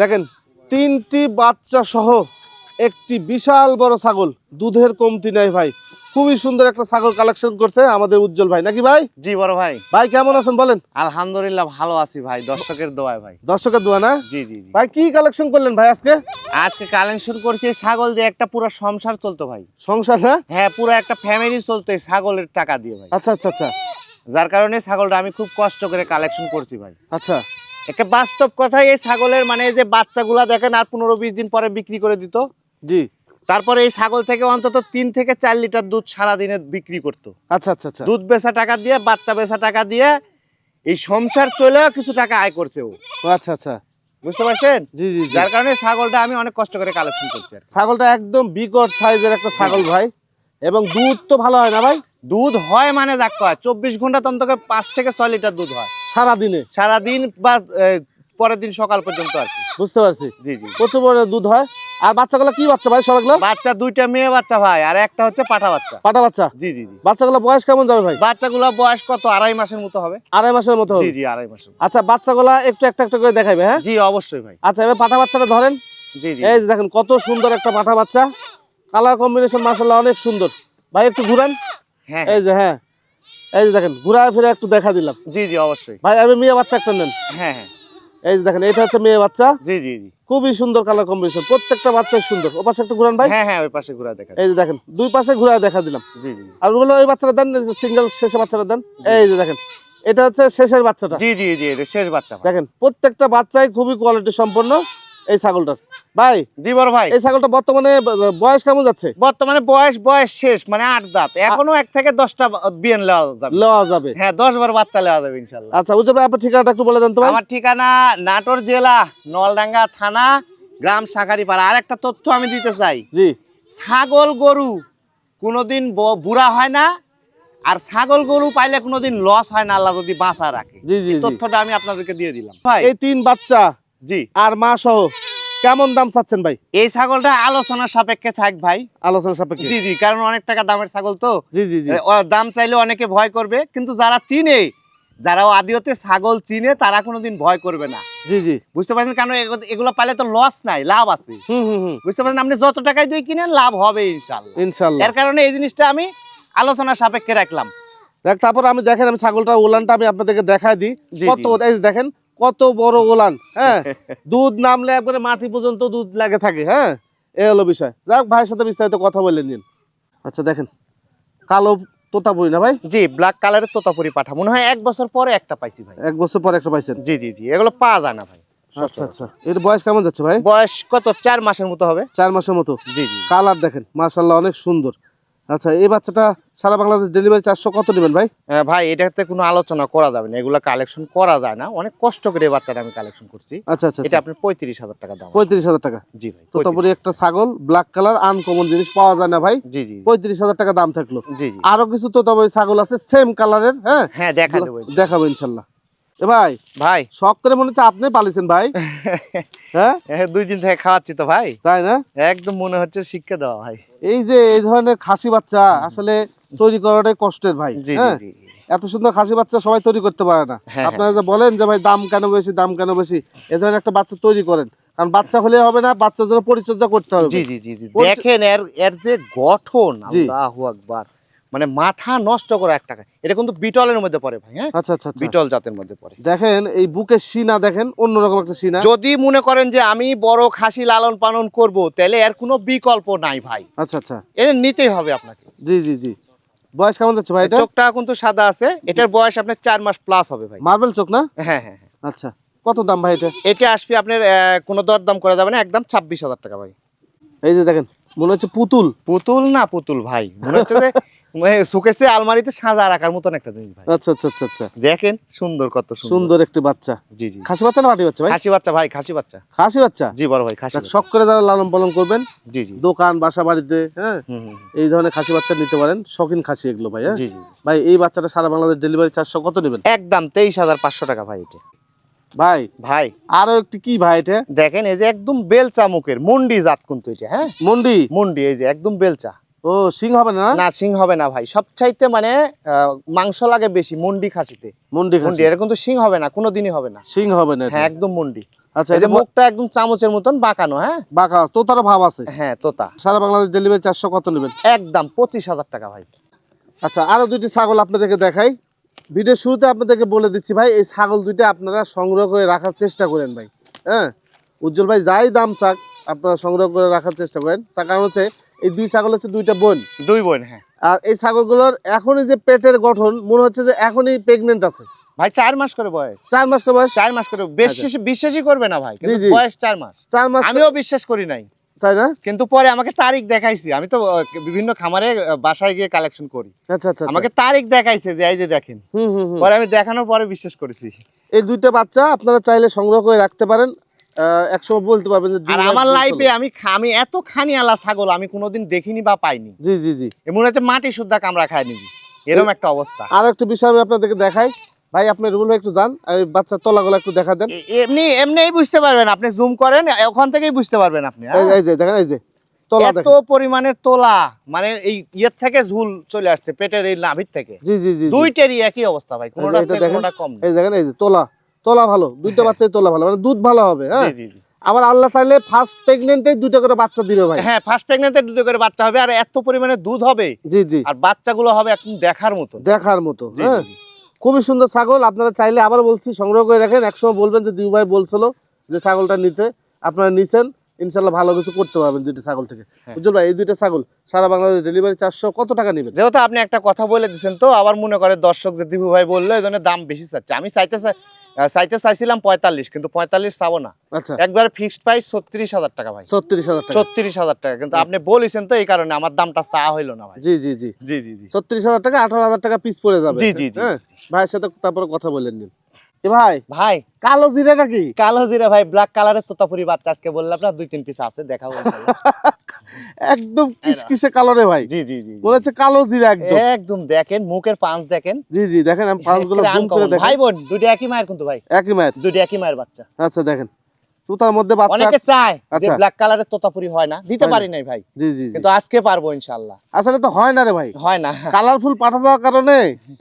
দেখেন তিনটি বাচ্চা সহ একটি বিশাল বড় ছাগল। দুধের কমতি নাই ভাই। খুবই সুন্দর একটা ছাগল কালেকশন করছে আমাদের উজ্জ্বল ভাই। নাকি ভাই? জি বড় ভাই। ভাই কেমন আছেন বলেন? আলহামদুলিল্লাহ ভালো আছি ভাই দর্শকের দোয়ায় ভাই। দর্শকের দোয়া না? জি জি ভাই কি কালেকশন করলেন ভাই আজকে? আজকে কালেকশন করছি ছাগল দিয়ে একটা পুরো সংসার চলতো ভাই। সংসার হ্যাঁ? হ্যাঁ পুরো একটা ফ্যামিলি চলতো এই ছাগলের টাকা দিয়ে ভাই। আচ্ছা আচ্ছা আচ্ছা। যার কারণে ছাগলটা আমি খুব কষ্ট করে কালেকশন করছি ভাই। আচ্ছা। একটা বাস্তব কথাই এই ছাগলের মানে যে বাচ্চাগুলা দেখেন আর পনেরো বিশ দিন পরে বিক্রি করে দিত। জি। তারপরে এই ছাগল থেকে অন্তত তিন থেকে চার লিটার দুধ সারাদিনে বিক্রি করতো। আচ্ছা আচ্ছা আচ্ছা। দুধ বেচা টাকা দিয়ে বাচ্চা বেচা টাকা দিয়ে এই সংসার চলেও কিছু টাকা আয় করছে ও। আচ্ছা আচ্ছা। বুঝতে পারছেন? জি জি যার কারণে ছাগলটা আমি অনেক কষ্ট করে কালেকশন করছি ছাগলটা একদম বিকট সাইজের একটা ছাগল ভাই। এবং দুধ তো ভালো হয় না ভাই? দুধ হয় মানে দেখ চব্বিশ ঘণ্টা তন্তকে পাঁচ থেকে ছয় লিটার দুধ হয়। সারা দিনে সারাদিন বা পরের দিন সকাল পর্যন্ত আর কি। বুঝতে পারছি। জি জি। প্রচুর পরিমাণে দুধ হয়। আর বাচ্চাগুলো কি বাচ্চা ভাই সবগুলো বাচ্চা দুইটা মেয়ে বাচ্চা ভাই আর একটা হচ্ছে পাঠা বাচ্চা। পাটা বাচ্চা? জি জি জি। বাচ্চাগুলো বয়স কেমন যাবে ভাই? বাচ্চাগুলো বয়স কত? আড়াই মাসের মতো হবে। আড়াই মাসের মতো হবে। জি জি আড়াই মাসের। আচ্ছা বাচ্চাগুলা একটু একটা একটা করে দেখাইবে হ্যাঁ? জি অবশ্যই ভাই। আচ্ছা এবার পাঠা বাচ্চাটা ধরেন। জি জি। এই যে দেখেন কত সুন্দর একটা পাঠা বাচ্চা। কালার কম্বিনেশন মাসাল্লাহ অনেক সুন্দর। ভাই একটু ঘুরান। হ্যাঁ। এই যে হ্যাঁ। এই যে দেখেন ঘুরায় ফিরে একটু দেখা দিলাম। জি জি অবশ্যই। ভাই আমি মেয়ে বাচ্চা একটা নেন। হ্যাঁ হ্যাঁ। এই যে দেখেন এটা হচ্ছে মেয়ে বাচ্চা। জি জি জি। খুবই সুন্দর কালার কম্বিনেশন প্রত্যেকটা বাচ্চাই সুন্দর। ও পাশে একটু ঘুরান ভাই। হ্যাঁ হ্যাঁ ওই পাশে ঘুরা দেখা এই যে দেখেন দুই পাশে ঘুরায় দেখা দিলাম। জি জি আর ওগুলো ওই বাচ্চাটা দেন সিঙ্গেল শেষে বাচ্চাটা দেন। এই যে দেখেন এটা হচ্ছে শেষের বাচ্চাটা। জি জি জি এটা শেষ বাচ্চা দেখেন প্রত্যেকটা বাচ্চাই খুবই কোয়ালিটি সম্পন্ন। এই ছাগলটার। ভাই জি বড় ভাই। এই ছাগলটা বর্তমানে বয়স কেমন যাচ্ছে? বর্তমানে বয়স বয়স শেষ মানে আট দাঁত। এখনও এক থেকে দশটা বিয়ান লেওয়া যাবে। লওয়া যাবে। হ্যাঁ দশ বার বাচ্চা লেওয়া যাবে ইনশাল্লাহ। আচ্ছা উজ্জ্বল আপনার ঠিকানাটা একটু বলে দেন তো আমার ঠিকানা নাটোর জেলা নলডাঙ্গা থানা গ্রাম শাকারিপাড়া আর একটা তথ্য আমি দিতে চাই। জি। ছাগল গরু কোনোদিন বুড়া হয় না আর ছাগল গরু পাইলে কোনোদিন লস হয় না আল্লাহ যদি বাঁচা রাখে। জি জি। তথ্যটা আমি আপনাদেরকে দিয়ে দিলাম। ভাই এই তিন বাচ্চা জি। আর মা সহ কেমন দাম চাচ্ছেন ভাই? এই ছাগলটা আলোচনার সাপেক্ষে থাক ভাই। আলোচনা সাপেক্ষে। জি জি কারণ অনেক টাকা দামের ছাগল তো। জি জি জি। দাম চাইলে অনেকে ভয় করবে কিন্তু যারা চিনে যারা আদিওতে ছাগল চিনে তারা কোনোদিন ভয় করবে না। জি জি। বুঝতে পারছেন? কারণ এগুলো পাইলে তো লস নাই লাভ আছে। হুম হুম হুম। বুঝতে পারছেন? আপনি যত টাকায় দিয়ে কিনেন লাভ হবে ইনশাল্লাহ। ইনশাল্লাহ। এর কারণে এই জিনিসটা আমি আলোচনার সাপেক্ষে রাখলাম। দেখ তারপর আমি দেখেন আমি ছাগলটা ওলানটা আমি আপনাদেরকে দেখাই দিই। কত দেখেন কত বড় ওলান হ্যাঁ? দুধ নামলে একবারে মাটি পর্যন্ত দুধ লাগে থাকে হ্যাঁ? এই হলো বিষয়। যাক ভাইয়ের সাথে বিস্তারিত কথা বলে নিন। আচ্ছা দেখেন কালো তোতাপুরি না ভাই? জি ব্ল্যাক কালারের তোতাপুরি পাঠা। মনে হয় এক বছর পরে একটা পাইছি ভাই। এক বছর পরে একটা পাইছেন? জি জি জি এগুলো পাওয়া যায় না ভাই আচ্ছা আচ্ছা এর বয়স কেমন যাচ্ছে ভাই? বয়স কত? চার মাসের মতো হবে। চার মাসের মতো। জি জি। কালার দেখেন মাশাল্লাহ অনেক সুন্দর। আচ্ছা এই বাচ্চাটা সারা বাংলাদেশ ডেলিভারি চারশো কত নেবেন ভাই? ভাই এটাতে কোনো আলোচনা করা যাবে না। এগুলো কালেকশন করা যায় না। অনেক কষ্ট করে এই বাচ্চাটা আমি কালেকশন করছি। আচ্ছা আচ্ছা এটা আপনার পঁয়ত্রিশ হাজার টাকা দাম পঁয়ত্রিশ হাজার টাকা? জি ভাই তোতাপুরি একটা ছাগল ব্ল্যাক কালার আনকমন জিনিস পাওয়া যায় না ভাই? জি জি পঁয়ত্রিশ হাজার টাকা দাম থাকল। জি জি। আরও কিছু তো তবে ছাগল আছে সেম কালারের হ্যাঁ? হ্যাঁ দেখা দেবো দেখাবো ইনশাল্লাহ। এ ভাই ভাই। শখ করে মনে হচ্ছে আপনি পালিছেন ভাই। হ্যাঁ? হ্যাঁ, দুই দিন থেকে খাওয়াচ্ছি তো ভাই। তাই না? একদম মনে হচ্ছে শিক্ষা দেওয়া ভাই। এই যে এই ধরনের খাসি বাচ্চা আসলে তৈরি করাটাই কষ্টের ভাই হ্যাঁ। এত সুন্দর খাসি বাচ্চা সবাই তৈরি করতে পারে না। হ্যাঁ, আপনারা যে বলেন যে ভাই দাম কেন বেশি দাম কেন বেশি এ ধরনের একটা বাচ্চা তৈরি করেন। কারণ বাচ্চা হলে হবে না বাচ্চার জন্য পরিচর্যা করতে হবে। জি জি জি। জি দেখেন এর এর যে গঠন জি। আল্লাহু আকবার। মানে মাথা নষ্ট করে এক টাকা। এটা কিন্তু বিটলের মধ্যে পড়ে ভাই হ্যাঁ? আচ্ছা আচ্ছা আচ্ছা। বিটল জাতের মধ্যে পড়ে। দেখেন এই বুকের সিনা দেখেন অন্যরকম একটা সিনা। যদি মনে করেন যে আমি বড় খাসি লালন পালন করব তাহলে এর কোনো বিকল্প নাই ভাই। আচ্ছা আচ্ছা। এটা নিতেই হবে আপনাকে। জি জি জি। বয়স কেমন যাচ্ছে ভাই এটা? চোখটা কিন্তু সাদা আছে এটার বয়স আপনার চার মাস প্লাস হবে ভাই। মার্বেল চোখ না? হ্যাঁ হ্যাঁ হ্যাঁ। আচ্ছা। কত দাম ভাই এটা? এটা আসবে আপনার কোনো দরদাম করা যাবে না একদম ছাব্বিশ হাজার টাকা ভাই। এই যে দেখেন মনে হচ্ছে পুতুল। পুতুল না পুতুল ভাই মনে হচ্ছে যে সুকেছে আলমারিতে সাজা রাখার মতন একটা জিনিস ভাই। আচ্ছা আচ্ছা আচ্ছা আচ্ছা। দেখেন সুন্দর কত সুন্দর। সুন্দর একটি বাচ্চা। জি জি। খাসি বাচ্চা না পাটি বাচ্চা ভাই? খাসি বাচ্চা ভাই খাসি বাচ্চা। খাসি বাচ্চা? জি বড় ভাই খাসি শখ করে যারা লালন পালন করবেন জি জি। দোকান বাসা বাড়িতে হ্যাঁ এই ধরনের খাসি বাচ্চা নিতে পারেন শখিন খাসি এগুলো ভাই হ্যাঁ? জি জি। ভাই এই বাচ্চাটা সারা বাংলাদেশ ডেলিভারি চারশো কত নেবেন? একদম তেইশ হাজার পাঁচশো টাকা ভাই এটা। ভাই ভাই। আরও একটি কি ভাই এটা? দেখেন এই যে একদম বেলচা মুখের মন্ডি জাত কিন্তু এটা হ্যাঁ? মন্ডি? মন্ডি এই যে একদম বেলচা। ও সিং হবে না? না সিং হবে না ভাই। সব চাইতে মানে মাংস লাগে বেশি মন্ডি খাসিতে। মন্ডি মন্ডি এটা কিন্তু সিং হবে না কোনো দিনই হবে না। সিং হবে না হ্যাঁ একদম মন্ডি। আচ্ছা এই মুখটা একদম চামচের মতন বাঁকানো হ্যাঁ? বাঁকা আছে তোতারও ভাব আছে। হ্যাঁ তোতা। সারা বাংলাদেশ ডেলিভারি চারশো কত নেবেন? একদম পঁচিশ হাজার টাকা ভাই। আচ্ছা আরও দুইটি ছাগল আপনাদেরকে দেখাই। ভিডিও শুরুতে আপনাদেরকে বলে দিচ্ছি ভাই এই ছাগল দুইটা আপনারা সংগ্রহ করে রাখার চেষ্টা করেন ভাই হ্যাঁ? উজ্জ্বল ভাই যাই দাম চাক আপনারা সংগ্রহ করে রাখার চেষ্টা করেন। তার কারণ হচ্ছে এই দুই ছাগল হচ্ছে দুইটা বোন। দুই বোন হ্যাঁ। আর এই ছাগলগুলোর এখনই যে পেটের গঠন মনে হচ্ছে যে এখনই প্রেগনেন্ট আছে। ভাই চার মাস করে বয়স। চার মাস করে বয়স? চার মাস করে বিশ্বাস বিশ্বাসই করবে না ভাই বয়স চার মাস। চার মাস আমিও বিশ্বাস করি নাই। তাই না? কিন্তু পরে আমাকে তারিখ দেখাইছি আমি তো বিভিন্ন খামারে বাসায় গিয়ে কালেকশন করি। আচ্ছা আচ্ছা আচ্ছা। আমাকে তারিখ দেখাইছে যে এই যে দেখেন। হুম হুম হুম। পরে আমি দেখানোর পরে বিশ্বাস করেছি। এই দুইটা বাচ্চা আপনারা চাইলে সংগ্রহ করে রাখতে পারেন। একসময় বলতে পারবেন যে আর আমার লাইফে আমি আমি এত ছাগল আমি কোনোদিন দেখিনি বা পাইনি। জি জি জি। এ মনে হচ্ছে মাটি শুদ্ধা কামড়া খায় নিবি এরকম একটা অবস্থা। আর একটা বিষয় আমি আপনাদেরকে দেখাই। ভাই আপনি রুবুল ভাই একটু যান তলাগুলো একটু দেখা দেন। এমনি এমনিই বুঝতে পারবেন আপনি জুম করেন ওখান থেকেই বুঝতে পারবেন আপনি হ্যাঁ? এই- যে দেখেন এই যে তলা এত তোলা মানে এই ইয়ের থেকে ঝুল চলে আসছে পেটের এই নাভির থেকে। জি জি জি। দুইটারই একই অবস্থা ভাই কোনোটা কোনোটা কম এই দেখেন এই যে তোলা। তোলা ভালো দুইটা বাচ্চাই তোলা ভালো মানে দুধ ভালো হবে হ্যাঁ? আবার আল্লাহ চাইলে ফার্স্ট প্রেগনেন্টে দুইটা করে বাচ্চা দিবে ভাই। হ্যাঁ ফার্স্ট প্রেগনেন্টে দুটো করে বাচ্চা হবে আর এত পরিমাণে দুধ হবে জি জি। আর বাচ্চাগুলো হবে একদম দেখার মতো। দেখার মতো হ্যাঁ। খুবই সুন্দর ছাগল আপনারা চাইলে আবার বলছি সংগ্রহ করে রাখেন একসময় বলবেন যে দিউ ভাই বলছিল যে ছাগলটা নিতে আপনারা নিছেন ইনশাল্লাহ ভালো কিছু করতে পারবেন দুইটা ছাগল থেকে। হ্যাঁ। উজ্জ্বল ভাই এই দুইটা ছাগল সারা বাংলাদেশ ডেলিভারি চারশো কত টাকা নেবেন? যেহেতু আপনি একটা কথা বলে দিচ্ছেন তো আবার মনে করে দর্শক যে দিবু ভাই বলল এই দাম বেশি চাচ্ছে। আমি চাইতে চাই- চাইতে চাইছিলাম পঁয়তাল্লিশ কিন্তু পঁয়তাল্লিশ চাবো না। আচ্ছা। একবারে ফিক্সড প্রাইস ছত্রিশ হাজার টাকা ভাই। ছত্রিশ হাজার টাকা। ছত্রিশ হাজার টাকা কিন্তু আপনি বলেছেন তো এই কারণে আমার দামটা চা হইল না ভাই। জি জি জি। জি জি জি। ছত্রিশ হাজার টাকা আঠারো হাজার টাকা পিস পড়ে যাবে। জি, জি, জি। হ্যাঁ? ভাইয়ের সাথে তারপরে কথা বলেন নিন ভাই ভাই। কালো জিরাটা কি? কালো জিরা ভাই ব্ল্যাক কালারের তোতাপুরি বাচ্চা আজকে বললাম না দুই তিন পিস আছে দেখাবো। একদম কিসকিসে কালো রে ভাই। জি জি জি। মনে হচ্ছে কালো জিরা একদম। একদম দেখেন মুখের পাঁচ দেখেন। জি জি দেখেন আমি পাঁচগুলো একেবারে জুম করে। দেখেন। ভাই বোন দুটো একই মায়ের কিন্তু ভাই। একই মায়ের। দুটো একই মায়ের বাচ্চা। আচ্ছা দেখেন। তুতার মধ্যে বাচ্চা। অনেকে চায় যে আচ্ছা। ব্ল্যাক কালারের তোতাপুরি হয় না। দিতে পারি নাই ভাই। জি জি। কিন্তু আজকে পারব ইনশাল্লাহ আসলে তো হয় না রে ভাই। হয় না। কালারফুল পাঠা দেওয়ার কারণে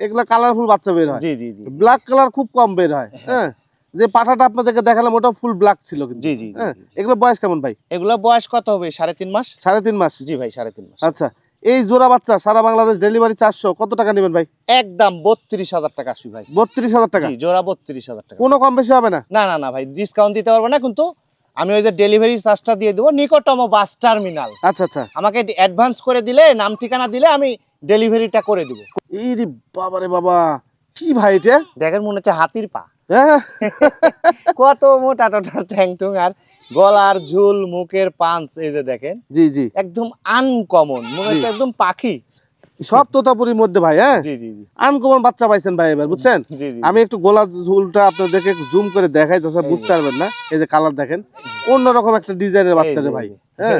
এগুলা কালারফুল বাচ্চা বের হয়। জি জি জি। ব্ল্যাক কালার খুব কম বের হয়। হ্যাঁ? যে পাঠাটা আপনাদেরকে দেখালাম ওটা ফুল ব্ল্যাক ছিল কিন্তু। জি জি জি, হ্যাঁ জি, জি। এগুলো বয়স কেমন ভাই? এগুলো বয়স কত হবে? সাড়ে তিন মাস? সাড়ে তিন মাস? জি ভাই সাড়ে তিন মাস। আচ্ছা এই জোড়া বাচ্চা সারা বাংলাদেশ ডেলিভারি চারশো কত টাকা নেবেন ভাই? একদম বত্রিশ হাজার টাকা আসবি ভাই। বত্রিশ হাজার টাকা? জোড়া বত্রিশ হাজার টাকা। কোনো কম বেশি হবে না? না না না ভাই ডিসকাউন্ট দিতে পারব না কিন্তু আমি ওই যে ডেলিভারি চার্জটা দিয়ে দেবো নিকটতম বাস টার্মিনাল আচ্ছা আচ্ছা। আমাকে অ্যাডভান্স করে দিলে নাম ঠিকানা দিলে আমি ডেলিভারিটা করে দেবো। এই রে বাবা রে বাবা কি ভাই এটা? দেখেন মনে হচ্ছে হাতির পা। কত মোটা টোটা ঠ্যাং টুং আর গলার ঝুল মুখের পাঞ্চ এই যে দেখেন। জি জি। একদম আনকমন মনে হচ্ছে একদম পাখি। সব তোতাপুরির মধ্যে ভাই হ্যাঁ? আনকমন বাচ্চা পাইছেন ভাই এবার বুঝছেন? আমি একটু গোলাপ ঝুলটা আপনাদেরকে জুম করে দেখাই তো বুঝতে পারবেন না? এই যে কালার দেখেন অন্যরকম একটা ডিজাইনের বাচ্চা রে ভাই হ্যাঁ।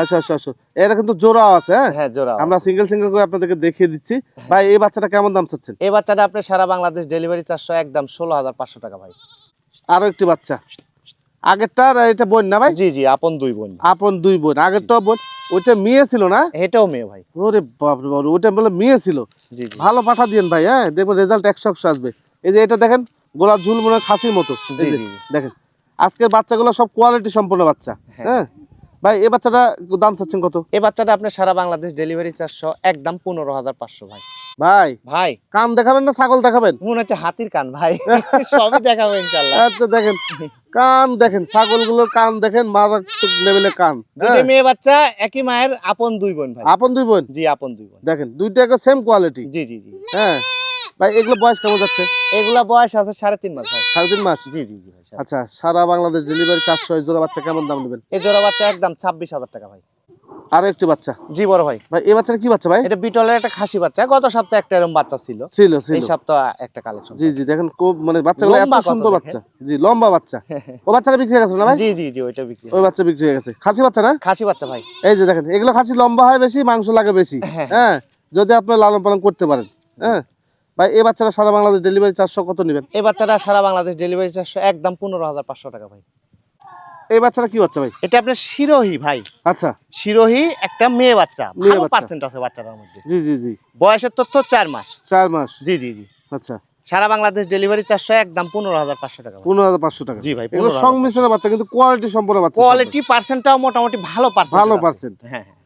আচ্ছা আচ্ছা আচ্ছা। এটা কিন্তু জোড়া আছে হ্যাঁ? হ্যাঁ জোড়া আমরা সিঙ্গেল সিঙ্গেল করে আপনাদেরকে দেখিয়ে দিচ্ছি। ভাই এই বাচ্চাটা কেমন দাম চাচ্ছেন? এই বাচ্চাটা আপনি সারা বাংলাদেশ ডেলিভারি চারশো একদম ষোলো হাজার পাঁচশো টাকা ভাই। আরও একটি বাচ্চা। আগেরটার এটা বোন না ভাই? জি জি আপন দুই বোন। আপন দুই বোন। আগেরটা বোন ওইটা মেয়ে ছিল না? এটাও মেয়ে ভাই। ওরে বাপরে বাপ ওইটা বলে মেয়ে ছিল। জি ভালো পাঠা দিয়েন ভাই হ্যাঁ? দেখবেন রেজাল্ট একশো একশো আসবে। এই যে এটা দেখেন গোলাপ ঝুল মনে খাসির মতো। দেখেন আজকের বাচ্চাগুলো সব কোয়ালিটি সম্পন্ন বাচ্চা হ্যাঁ। হ্যাঁ? ভাই এই বাচ্চাটা দাম চাচ্ছেন কত? এই বাচ্চাটা আপনার সারা বাংলাদেশ ডেলিভারি চারশো একদম পনেরো হাজার পাঁচশো ভাই। ভাই ভাই। কান দেখাবেন না ছাগল দেখাবেন? মনে হচ্ছে হাতির কান ভাই। সবই দেখাবো ইনশাল্লাহ। আচ্ছা দেখেন। কান দেখেন ছাগলগুলোর কান দেখেন মারাত্মক লেভেলের কান দুটো হ্যাঁ? মেয়ে বাচ্চা একই মায়ের আপন দুই বোন ভাই। আপন দুই বোন? জি আপন দুই বোন। দেখেন দুইটা সেম কোয়ালিটি জি জি জি। হ্যাঁ। ভাই এগুলো বয়স কেমন যাচ্ছে? এগুলা বয়স আছে সাড়ে তিন মাস ভাই। সাড়ে তিন মাস? জি জি জি আচ্ছা সারা বাংলাদেশ ডেলিভারি চারশো জোড়া বাচ্চা কেমন দাম নেবেন? এই জোড়া বাচ্চা একদম ছাব্বিশ হাজার টাকা ভাই। আরও একটি বাচ্চা? জি বড় ভাই। ভাই এই বাচ্চাটা কি বাচ্চা ভাই? এটা বিটলের একটা খাসি বাচ্চা। গত সপ্তাহে একটা এরকম বাচ্চা ছিল। ছিল ছিল। এই সপ্তাহ একটা কালেকশন জি জি দেখেন খুব মানে বাচ্চাগুলো এত সুন্দর বাচ্চা। জি লম্বা বাচ্চা। ও বাচ্চাটা বিক্রি হয়ে গেছে না ভাই? জি জি জি ওইটা বিক্রি ওই বাচ্চা বিক্রি হয়ে গেছে। খাসি বাচ্চা না? খাসি বাচ্চা ভাই। এই যে দেখেন এগুলো খাসি লম্বা হয় বেশি মাংস লাগে বেশি। হ্যাঁ। হ্যাঁ যদি আপনি লালন পালন করতে পারেন। হ্যাঁ ভাই এই বাচ্চাটা সারা বাংলাদেশ ডেলিভারি চারশো কত নেবেন? এই বাচ্চাটা সারা বাংলাদেশ ডেলিভারি চারশো একদম পনেরো হাজার পাঁচশো টাকা ভাই। এই বাচ্চাটা কি বাচ্চা ভাই? এটা আপনার শিরোহী ভাই। আচ্ছা। শিরোহী একটা মেয়ে বাচ্চা। ভালো পার্সেন্ট আছে বাচ্চাটার মধ্যে। জি জি জি। বয়সের তথ্য চার মাস। চার মাস। জি জি জি। আচ্ছা। সারা বাংলাদেশ ডেলিভারি চারশো একদম পনেরো হাজার পাঁচশো টাকা। পনেরো হাজার পাঁচশো টাকা। জি ভাই সংমিশ্রণের বাচ্চা কিন্তু কোয়ালিটি সম্পূর্ণ বাচ্চা কোয়ালিটি পার্সেন্টটাও মোটামুটি ভালো পার্সেন্ট ভালো পার্সেন্ট হ্যাঁ হ্যাঁ।